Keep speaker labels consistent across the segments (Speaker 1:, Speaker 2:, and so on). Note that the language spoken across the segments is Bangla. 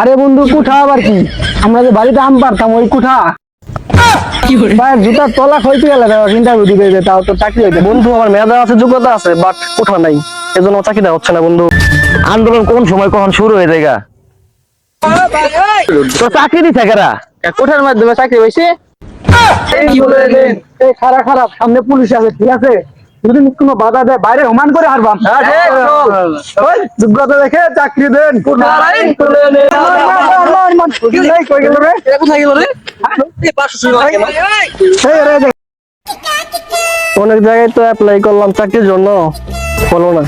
Speaker 1: আরে বন্ধু কুঠা আবার কি? আমরা যে বাড়িতে আম পারতাম ওই কুঠা। ভাই জুতার তলা হইতে গেলে ইন্টারভিউ দিবে যে তাও তো চাকরি হইতে।
Speaker 2: বন্ধু আমার মেধা আছে যোগ্যতা আছে বাট কোঠা নাই। এজন্য চাকরিটা হচ্ছে না বন্ধু। আন্দোলন কোন সময় কখন শুরু হয়ে যায় গা? তো চাকরি দিছে কারা?
Speaker 1: কোঠার মাধ্যমে চাকরি হয়েছে এই খারাপ খারাপ সামনে পুলিশ আছে ঠিক আছে? যদি কোনো বাধা দেয় বাইরে হুমান করে হারবাম যোগ্যতা দেখে চাকরি দেন।
Speaker 2: অনেক জায়গায় তো অ্যাপ্লাই করলাম চাকরির জন্য হলো না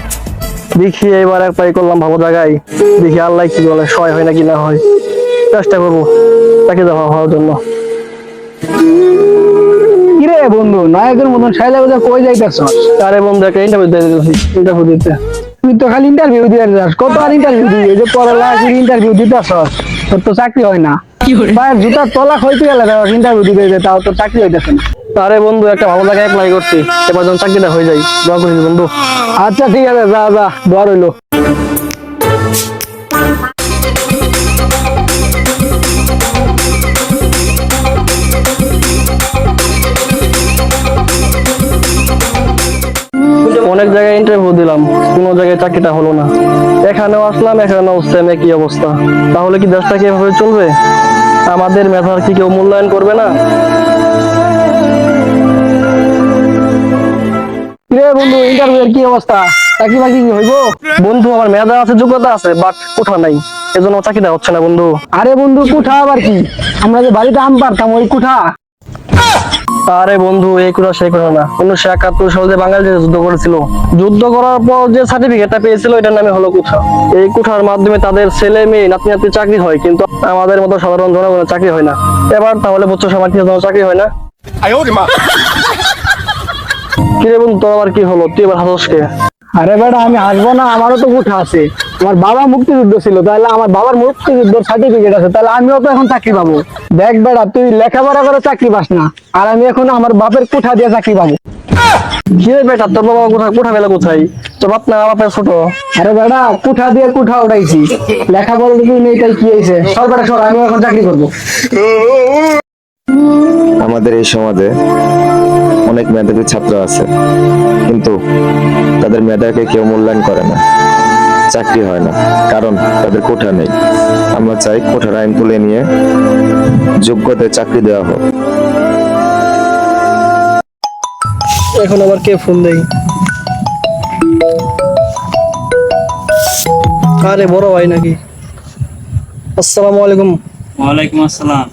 Speaker 2: দেখি এবার অ্যাপ্লাই করলাম ভালো জায়গায় দেখি আল্লাহ কি বলে সয় হয় নাকি না হয় চেষ্টা করব চাকরি দেওয়া হওয়ার জন্য
Speaker 1: বন্ধু নায়কের মতন সাইলা বাজা কই যাইতেছ?
Speaker 2: আরে বন্ধু একটা ইন্টারভিউ দিয়ে দিতেছি ইন্টারভিউ দিতে।
Speaker 1: তুই তো খালি ইন্টারভিউ দিয়ে যাস কত আর ইন্টারভিউ দিবি? এই যে পড়ালেখা ইন্টারভিউ দিতেছ তোর তো চাকরি হয় না। ভাই জুতার তলা হইতে গেলে ইন্টারভিউ দিবে যে তাও তো চাকরি হইতেছে না।
Speaker 2: আরে বন্ধু একটা ভালো জায়গায় অ্যাপ্লাই করছি এবার যখন চাকরিটা হয়ে যায় দোয়া করিস বন্ধু।
Speaker 1: আচ্ছা ঠিক আছে যা যা দোয়া রইল
Speaker 2: অনেক জায়গায় ইন্টারভিউ দিলাম, কোনো জায়গায় চাকরিটা হলো না। এখানেও আসলাম, এখানেও সেম একই অবস্থা। তাহলে কি দেশটা কি এভাবে চলবে? আমাদের মেধার কি কেউ মূল্যায়ন করবে না?
Speaker 1: বন্ধু ইন্টারভিউ এর কি অবস্থা? চাকরি বাকরি কি হইব?
Speaker 2: বন্ধু, আমার মেধা আছে, যোগ্যতা আছে বাট কোঠা নাই। এজন্য চাকরিটা হচ্ছে না, বন্ধু।
Speaker 1: আরে বন্ধু, কুঠা আবার কি? আমরা যে বাড়িতে আম পারতাম, ওই কুঠা।
Speaker 2: আরে বন্ধু এই কোঠা সেই কোঠা না। উনিশশো একাত্তর সালে যে বাঙালি যে যুদ্ধ করেছিল যুদ্ধ করার পর যে সার্টিফিকেটটা পেয়েছিল এটার নামে হলো কুঠা। এই কুঠার মাধ্যমে তাদের ছেলে মেয়ে নাতি নাতি চাকরি হয় কিন্তু আমাদের মতো সাধারণ জনগণের চাকরি হয় না। এবার তাহলে বুঝছ সমাজ চাকরি হয় না? কিরে বন্ধু তোর আবার কি হলো? তুই এবার হাসসকে
Speaker 1: আরে বেটা আমি হাসবো না আমারও তো কুঠা আছে। আমার বাবা মুক্তিযুদ্ধ ছিল, তাহলে আমার বাবার মুক্তিযুদ্ধের সার্টিফিকেট আছে, তাহলে আমিও তো এখন চাকরি পাবো। দেখ বেড়া, তুই লেখাপড়া করে চাকরি পাস না, আর আমি এখন আমার বাপের কুঠা দিয়ে চাকরি পাবো।
Speaker 2: বেটা কোঠা বেলা কোথায়?
Speaker 1: কুঠা দিয়ে কুঠা উঠাইছি। লেখাপড়া তাই কি হয়েছে? আমিও এখন চাকরি করব।
Speaker 3: আমাদের এই সমাজে অনেক মেধাবী ছাত্র আছে, কিন্তু তাদের মেধাকে কেউ মূল্যায়ন করে না। চাকরি হয় না কারণ তাদের কোঠা নেই। আমরা চাই কোঠার আইন তুলে নিয়ে যোগ্যতায় চাকরি দেওয়া হোক।
Speaker 2: এখন আবার কে ফোন দেই আরে বড় ভাই নাকি? আসসালামু আলাইকুম।
Speaker 4: ওয়ালাইকুম আসসালাম।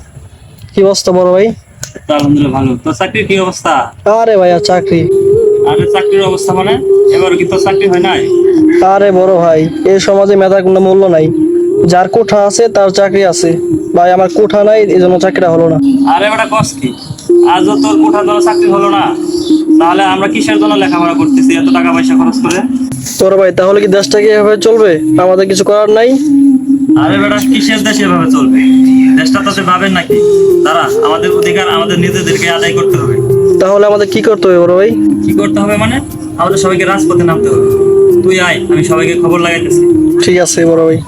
Speaker 2: কি অবস্থা বড় ভাই?
Speaker 4: আলহামদুলিল্লাহ ভালো। তোর চাকরির কি অবস্থা?
Speaker 2: আরে ভাইয়া চাকরি।
Speaker 4: আরে চাকরির অবস্থা মানে? এবার কি চাকরি হয় নাই?
Speaker 2: আরে বড় ভাই এই সমাজে মেধার কোনো মূল্য নাই। যার কোঠা আছে তার চাকরি আছে। ভাই আমার কোঠা নাই এই জন্য চাকরিটা হলো না।
Speaker 4: আরে বেটা কস কি? আজও তোর কোঠার জন্য চাকরি হলো না? তাহলে আমরা কিসের জন্য লেখাপড়া করতেছি এত টাকা পয়সা খরচ করে?
Speaker 2: তোর ভাই তাহলে কি দেশটা কি এভাবে চলবে? আমাদের কিছু করার নাই?
Speaker 4: আরে বেটা কিসের দেশ এভাবে চলবে? দেশটা তো ভাবেন নাকি? তারা আমাদের অধিকার আমাদের নিজেদেরকে আদায় করতে হবে।
Speaker 2: তাহলে আমাদের কি করতে হবে বড় ভাই?
Speaker 4: কি করতে হবে মানে? আমাদের সবাইকে রাজপথে নামতে হবে। তুই আয় আমি সবাইকে খবর লাগাইতেছি।
Speaker 2: ঠিক আছে বড় ভাই।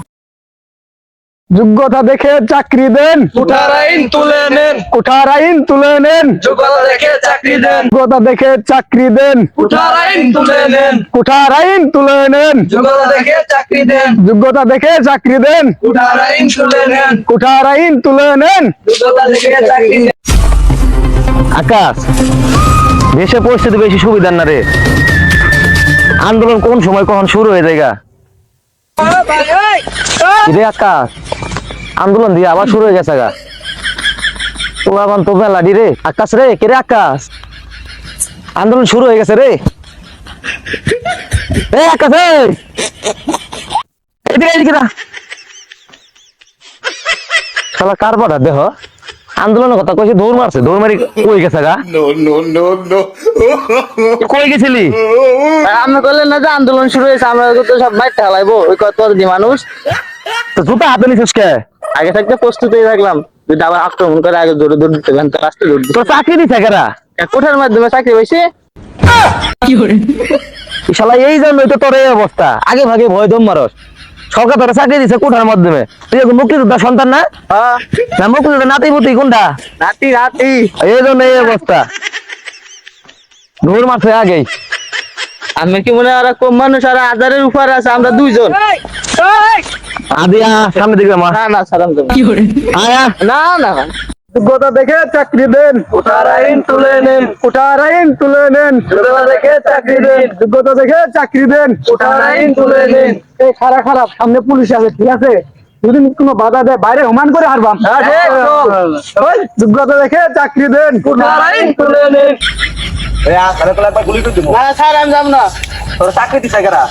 Speaker 1: যোগ্যতা দেখে চাকরি দেন।
Speaker 2: কোঠার আইন তুলে নেন।
Speaker 1: কুঠার আইন তুলে নেন।
Speaker 2: যোগ্যতা দেখে চাকরি দেন।
Speaker 1: যোগ্যতা দেখে চাকরি দেন।
Speaker 2: কোঠার আইন তুলে নেন।
Speaker 1: কুঠার আইন তুলে নেন।
Speaker 2: যোগ্যতা দেখে চাকরি দেন।
Speaker 1: যোগ্যতা দেখে চাকরি দেন।
Speaker 2: কোঠার আইন তুলে নেন।
Speaker 1: কুঠার আইন তুলে নেন।
Speaker 2: যোগ্যতা দেখে চাকরি দেন।
Speaker 5: আকাশ দেশের পরিস্থিতি বেশি সুবিধার না রে। আন্দোলন কোন সময় কখন শুরু হয়ে যায় আকাশ, আন্দোলন দিয়ে আবার শুরু হয়ে গেছে গা? তোলা এখন তো মেলাডি রে। আকাশ রে কে রে আকাশ? আন্দোলন শুরু হয়ে গেছে রে। আকাশ! এদিকে এদিকে শালা দেহ? আন্দোলনের কথা কইছি দৌড় মারছে দৌড় মারি কই গেছে গা? কই গেছিলি?
Speaker 1: আপনি বললেন না যে আন্দোলন শুরু হয়েছে আমরা তো সব বাইর ঠালাইবো ওই কত দি মানুষ।
Speaker 5: তো জুতা হাতে নিছিস কে?
Speaker 1: আগে থাকতে প্রস্তুত হয়ে থাকলাম যদি আবার আক্রমণ করে আগে দৌড়ে দৌড় দিতে পারেন তার দৌড়
Speaker 5: তোর চাকরি দিছে কেরা?
Speaker 1: কোঠার মাধ্যমে চাকরি পাইছে।
Speaker 5: শালা এই জন্যই তো তোর এই অবস্থা। আগে ভাগে ভয় দম মারস। সরকার তোরা চাকরি দিছে কোঠার মাধ্যমে। তুই এখন সন্তান না? না মুক্তিযোদ্ধা নাতি পুতি কোনটা?
Speaker 6: নাতি নাতি।
Speaker 5: এই জন্য এই অবস্থা। ঘুর আগেই।
Speaker 7: আমি কি মনে হয় কম মানুষ আর হাজারের উপর আছে আমরা দুইজন।
Speaker 5: আদিয়া সামনে দিকে মা।
Speaker 7: না না সালাম দেবো।
Speaker 5: আয়া।
Speaker 7: না না।
Speaker 6: যোগ্যতা দেখে চাকরি দেন।
Speaker 7: আইন তুলে নেন।
Speaker 6: আইন তুলে নেন।
Speaker 7: যোগ্যতা দেখে চাকরি দেন।
Speaker 6: যোগ্যতা দেখে চাকরি দেন।
Speaker 7: আইন তুলে নেন।
Speaker 6: এই খারাপ খারাপ সামনে পুলিশ আছে ঠিক আছে? যদি কোনো বাধা দেয় বাইরে হুমান করে হারবাম।
Speaker 7: হ্যাঁ,
Speaker 6: ওই, যোগ্যতা দেখে চাকরি দেন।
Speaker 7: আইন তুলে নেন। না স্যার আমি যাব না।
Speaker 1: তোরা চাকরি দিছে কেরা?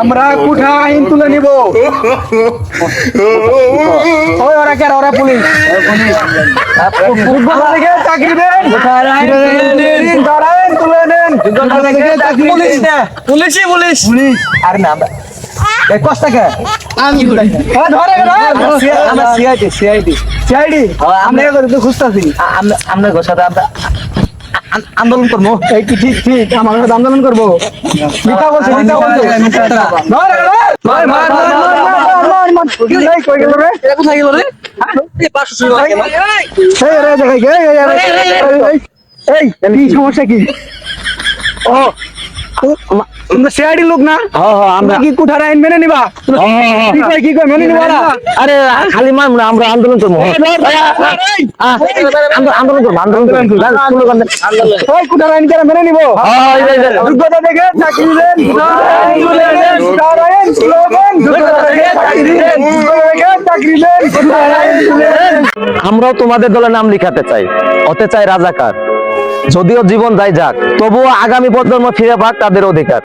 Speaker 6: আমরা কোঠা আইন তুলে নিব? ওই ওরা কেন ওরা পুলিশ। চাকরি দেন।
Speaker 7: তুলে নেন
Speaker 6: চাকরি
Speaker 7: পুলিশ। পুলিশ।
Speaker 6: আরে না কষ্ট কে
Speaker 7: আমি
Speaker 6: হ্যাঁ ধরে গেল
Speaker 5: আমরা সিআইডি সিআইডি
Speaker 6: সিআইডি আমরা তো খুঁজতাছি
Speaker 5: আমরা আমরা আমরা আন্দোলন করব
Speaker 6: এই কি ঠিক ঠিক আমার সাথে আন্দোলন করব মিথ্যা বলছে মিথ্যা বলছে
Speaker 7: মার, মার, মার, মার, মার,
Speaker 6: মার মার এই কই গেল রে
Speaker 7: কোথায় গেল রে
Speaker 6: কি সমস্যা কি ও আমরা সিআইডি লোক না
Speaker 5: হ্যাঁ হ্যাঁ
Speaker 6: আমরা কি কুঠার আইন মেনে নিবা কি কই কি কই মেনে নিবা
Speaker 5: আরে খালি মার আমরা আন্দোলন করব আন্দোলন আন্দোলন করব করব।
Speaker 6: ওই কুঠার আইন কেন মেনে নিবো
Speaker 5: হ্যাঁ।
Speaker 6: যোগ্যতা দেখে চাকরি দেন কুঠার আইন স্লোগান যোগ্যতা দেখে চাকরি দেন চাকরি দেন কুঠার আইন তুলে দেন
Speaker 5: আমরাও তোমাদের দলে নাম লিখাতে চাই হতে চাই রাজাকার যদিও জীবন যায় যাক তবুও আগামী প্রজন্ম ফিরে পাক তাদের অধিকার।